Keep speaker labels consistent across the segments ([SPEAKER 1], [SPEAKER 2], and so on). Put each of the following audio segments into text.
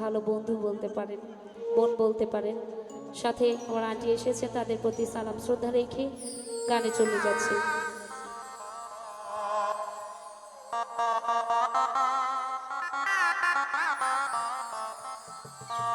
[SPEAKER 1] ভালো বন্ধু বলতে পারেন, বোন বলতে পারেন। সাথে আমার আন্টি এসেছে, তাদের প্রতি সালাম, শ্রদ্ধা রেখে গানে চলে যাচ্ছে।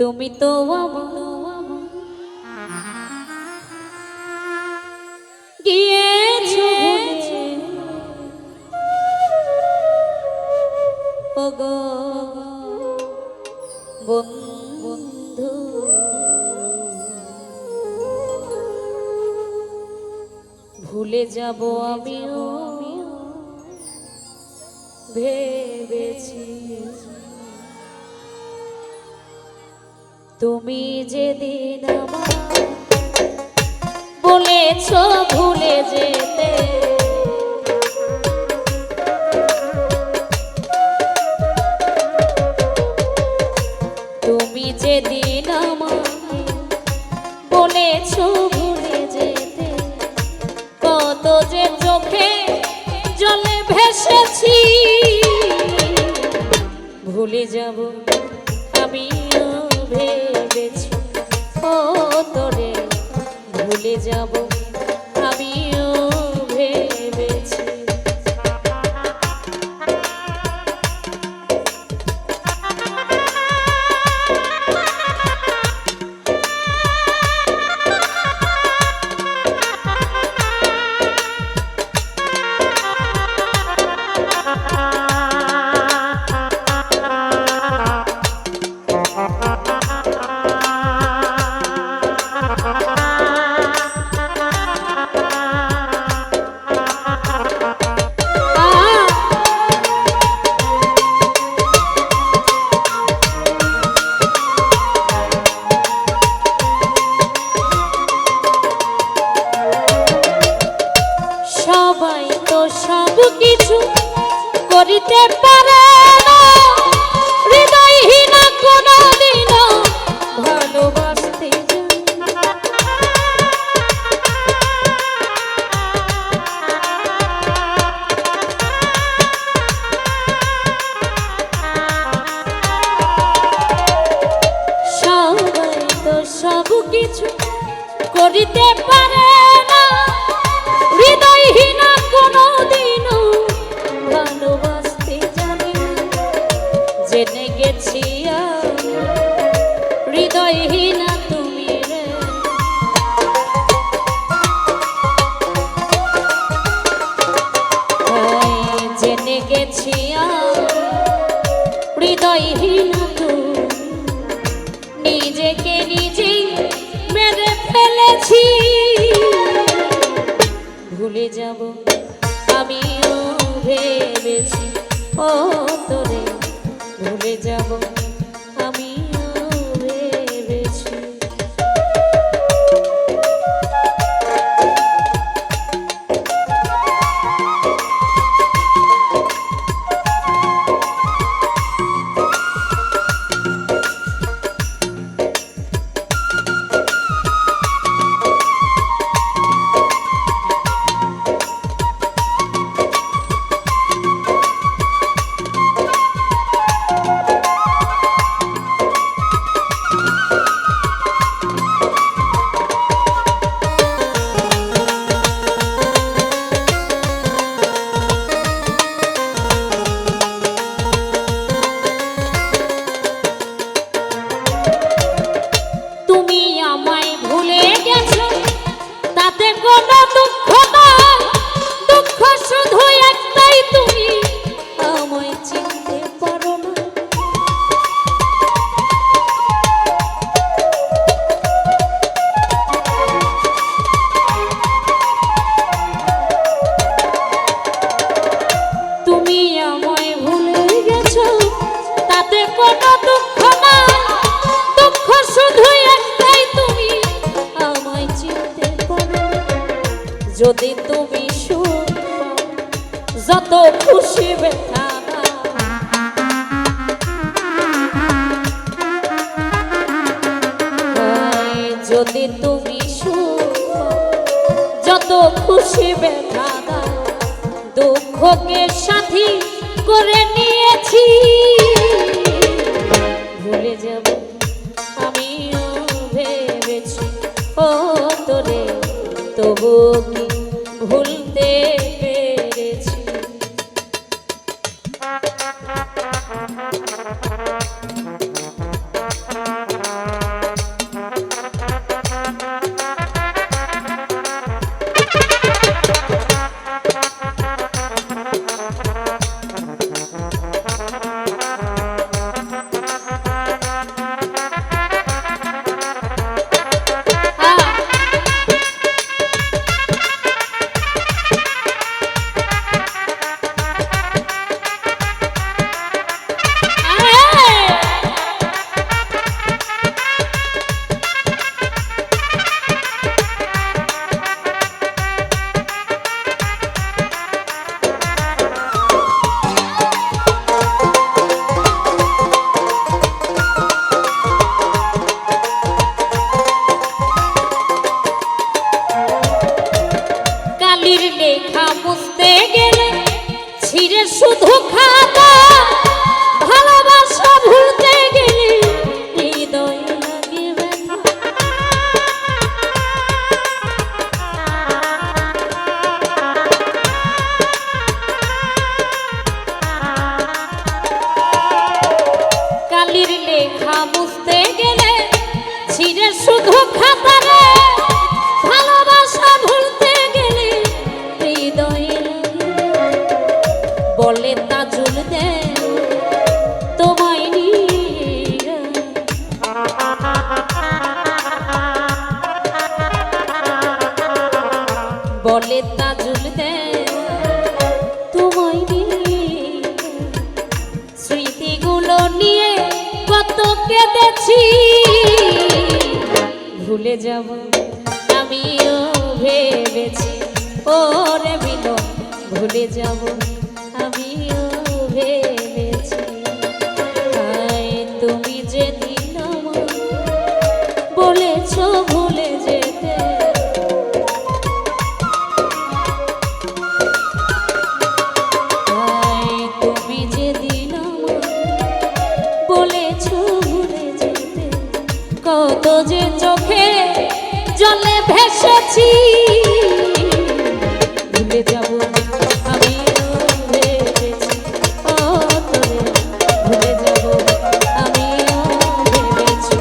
[SPEAKER 1] তুমি তো বন্ধু ভুলে যাব আমিও ভেবেছি তুমি যেদিন আমার বলেছ ভুলে যেতে, তুমি যেদিন আমাকে বলেছ ভুলে যেতে, কত যে চোখে জলে ভেসেছি, ভুলে যাব আমি আমিও ভেবেছি ও তোরে ভুলে যাব। সব কিছু করিতে পারে না। হৃদয়হীন ফেলেছি ভুলে যাব আমিও ভেবেছি ও তোরে। ভুলে যাব যত খুশি ব্যথা। যদি তুমি যত খুশি ব্যথা দুঃখকে সাথী করে নিয়েছি ভুলে যাব, আমিও ভেবেছি, ও তোরে তবু কি কালির লেখা বুঝতে গেলে ছিঁড়ে শুধু খাতারে কেঁদেছি। ভুলে যাব আমিও ভেবেছি। ওরে মিলন ভুলে যাব আমিও ভেবেছি। কত যে চোখে জলে ভেসেছি। ভুলে যাব আমি ভুলে যাব আমি ভেবেছি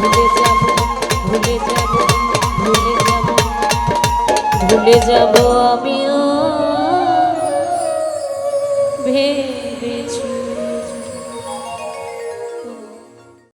[SPEAKER 1] ভুলে যাব ভুলে যাব ভুলে যাব ভুলে যাব আমিও